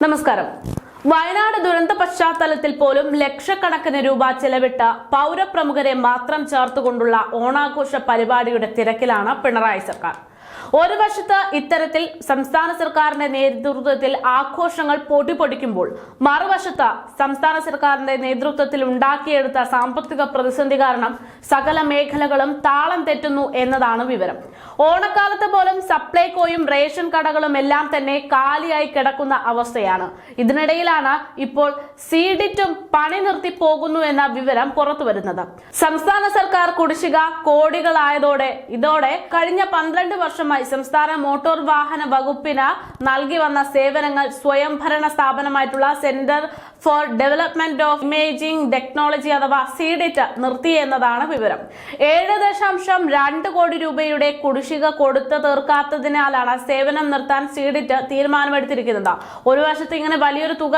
നമസ്കാരം. വയനാട് ദുരന്ത പശ്ചാത്തലത്തിൽ പോലും ലക്ഷക്കണക്കിന് രൂപ ചെലവിട്ട പൗരപ്രമുഖരെ മാത്രം ചേർത്തുകൊണ്ടുള്ള ഓണാഘോഷ പരിപാടിയുടെ തിരക്കിലാണ് പിണറായി സർക്കാർ. ഒരു വശത്ത് ഇത്തരത്തിൽ സംസ്ഥാന സർക്കാരിന്റെ നേതൃത്വത്തിൽ ആഘോഷങ്ങൾ പൊടിപൊടിക്കുമ്പോൾ മറുവശത്ത് സംസ്ഥാന സർക്കാരിന്റെ നേതൃത്വത്തിൽ ഉണ്ടാക്കിയെടുത്ത സാമ്പത്തിക പ്രതിസന്ധി കാരണം സകല മേഖലകളും താളം തെറ്റുന്നു എന്നതാണ് വിവരം. ഓണക്കാലത്ത് പോലും സപ്ലൈകോയും റേഷൻ കടകളും എല്ലാം തന്നെ കാലിയായി കിടക്കുന്ന അവസ്ഥയാണ്. ഇതിനിടയിലാണ് ഇപ്പോൾ സീഡിറ്റും പണി നിർത്തി പോകുന്നു എന്ന വിവരം പുറത്തു വരുന്നത്. സംസ്ഥാന സർക്കാർ കുടിശ്ശിക കോടികളായതോടെ ഇതോടെ കഴിഞ്ഞ പന്ത്രണ്ട് വർഷമായി സംസ്ഥാന മോട്ടോർ വാഹന വകുപ്പിന് നൽകി വന്ന സേവനങ്ങൾ സ്വയംഭരണ സ്ഥാപനമായിട്ടുള്ള centre for development of imaging technology അഥവാ സീഡിറ്റ് നിർത്തി എന്നതാണ് വിവരം. ഏഴ് ദശാംശം രണ്ട് കോടി രൂപയുടെ കുടിശ്ശിക കൊടുത്തു തീർക്കാത്തതിനാലാണ് സേവനം നിർത്താൻ സീഡിറ്റ് തീരുമാനമെടുത്തിരിക്കുന്നത്. ഒരു വശത്ത് ഇങ്ങനെ വലിയൊരു തുക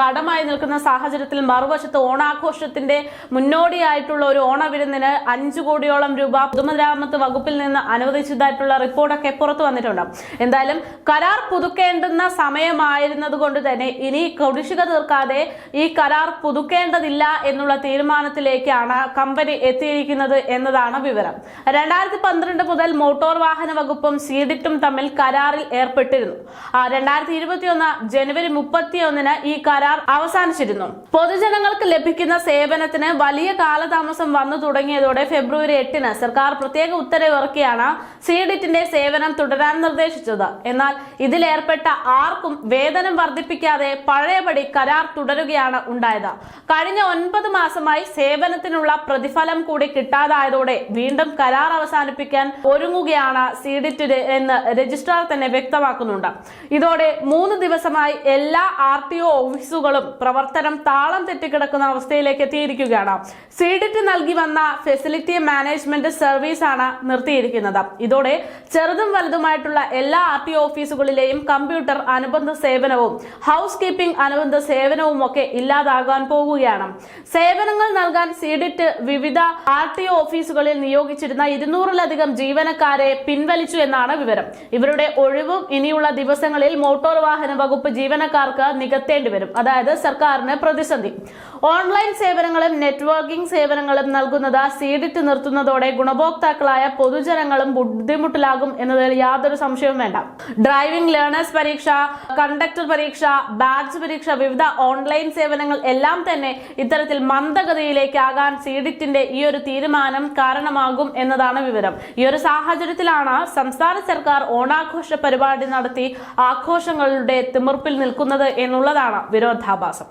കടമായി നിൽക്കുന്ന സാഹചര്യത്തിൽ മറുവശത്ത് ഓണാഘോഷത്തിന്റെ മുന്നോടിയായിട്ടുള്ള ഒരു ഓണവിരുന്നിന് അഞ്ചു കോടിയോളം രൂപ പൊതുമരാമത്ത് വകുപ്പിൽ നിന്ന് അനുവദിച്ചതായിട്ടുള്ള റിപ്പോർട്ടൊക്കെ പുറത്തു വന്നിട്ടുണ്ട്. എന്തായാലും കരാർ പുതുക്കേണ്ടുന്ന സമയമായിരുന്നത് കൊണ്ട് തന്നെ ഇനി കുടിശ്ശിക തീർക്കാതെ ഈ കരാർ പുതുക്കേണ്ടതില്ല എന്നുള്ള തീരുമാനത്തിലേക്കാണ് കമ്പനി എത്തിയിരിക്കുന്നത് എന്നതാണ് വിവരം. രണ്ടായിരത്തി പന്ത്രണ്ട് മുതൽ മോട്ടോർ വാഹന വകുപ്പും സീഡിറ്റും തമ്മിൽ കരാറിൽ ഏർപ്പെട്ടിരുന്നു. രണ്ടായിരത്തി ഇരുപത്തിയൊന്ന് ജനുവരി മുപ്പത്തിയൊന്നിന് ഈ കരാർ അവസാനിച്ചിരുന്നു. പൊതുജനങ്ങൾക്ക് ലഭിക്കുന്ന സേവനത്തിന് വലിയ കാലതാമസം വന്നു തുടങ്ങിയതോടെ ഫെബ്രുവരി എട്ടിന് സർക്കാർ പ്രത്യേക ഉത്തരവ് ഇറക്കിയാണ് സീഡിറ്റിന്റെ സേവനം തുടരാൻ നിർദ്ദേശിച്ചത്. എന്നാൽ ഇതിലേർപ്പെട്ട ആർക്കും വേതനം വർദ്ധിപ്പിക്കാതെ പഴയപടി കരാർ തുടരുകയാണ് ഉണ്ടായത്. കഴിഞ്ഞ ഒൻപത് മാസമായി സേവനത്തിനുള്ള പ്രതിഫലം കൂടി കിട്ടാതായതോടെ വീണ്ടും കരാർ അവസാനിപ്പിക്കാൻ ഒരുങ്ങുകയാണ് സി എന്ന് രജിസ്ട്രാർ തന്നെ വ്യക്തമാക്കുന്നുണ്ട്. ഇതോടെ മൂന്ന് ദിവസമായി എല്ലാ ആർ ടി ഒ ഓഫീസുകളും പ്രവർത്തനം താളം തെറ്റിക്കിടക്കുന്ന അവസ്ഥയിലേക്ക് എത്തിയിരിക്കുകയാണ്. സീഡിറ്റ് നൽകി വന്ന ഫെസിലിറ്റി മാനേജ്മെന്റ് സർവീസ് ആണ് നിർത്തിയിരിക്കുന്നത്. ഇതോടെ ചെറുതും വലുതുമായിട്ടുള്ള എല്ലാ ആർ ടി ഓഫീസുകളിലെയും കമ്പ്യൂട്ടർ അനുബന്ധ സേവനവും ഹൗസ് കീപ്പിംഗ് അനുബന്ധ സേവനവും ഒക്കെ ഇല്ലാതാകാൻ പോവുകയാണ് സേവനങ്ങൾ നൽകാൻ സിഡിറ്റ് വിവിധ ആർ ടി ഓഫീസുകളിൽ നിയോഗിച്ചിരുന്ന ഇരുന്നൂറിലധികം ജീവനക്കാരെ പിൻവലിച്ചു എന്നാണ് വിവരം. ഇവരുടെ ഒഴിവും ഇനിയുള്ള ദിവസങ്ങളിൽ മോട്ടോർ വാഹന വകുപ്പ് ജീവനക്കാർക്ക് നികത്തേണ്ടി വരും. അതായത് സർക്കാരിന് പ്രതിസന്ധി. ഓൺലൈൻ സേവനങ്ങളും നെറ്റ്വർക്കിംഗ് സേവനങ്ങളും നൽകുന്നത് സീഡിറ്റ് നിർത്തുന്നതോടെ ഗുണഭോക്താക്കളായ പൊതുജനങ്ങളും ബുദ്ധിമുട്ടിലാകും എന്നതിൽ യാതൊരു സംശയവും വേണ്ട. ഡ്രൈവിംഗ് ലേണേഴ്സ് പരീക്ഷ കണ്ടക്ടർ പരീക്ഷ ബാച്ച് പരീക്ഷ വിവിധ ഓൺലൈൻ സേവനങ്ങൾ എല്ലാം തന്നെ ഇത്തരത്തിൽ മന്ദഗതിയിലേക്കാകാൻ സീഡിറ്റിന്റെ ഈ ഒരു തീരുമാനം കാരണമാകും എന്നതാണ് വിവരം. ഈ ഒരു സാഹചര്യത്തിലാണ് സംസ്ഥാന സർക്കാർ ഓണാഘോഷ പരിപാടി നടത്തി ആഘോഷങ്ങളുടെ തിമിർപ്പിൽ നിൽക്കുന്നത് എന്നുള്ളതാണ് വിരോധാഭാസം.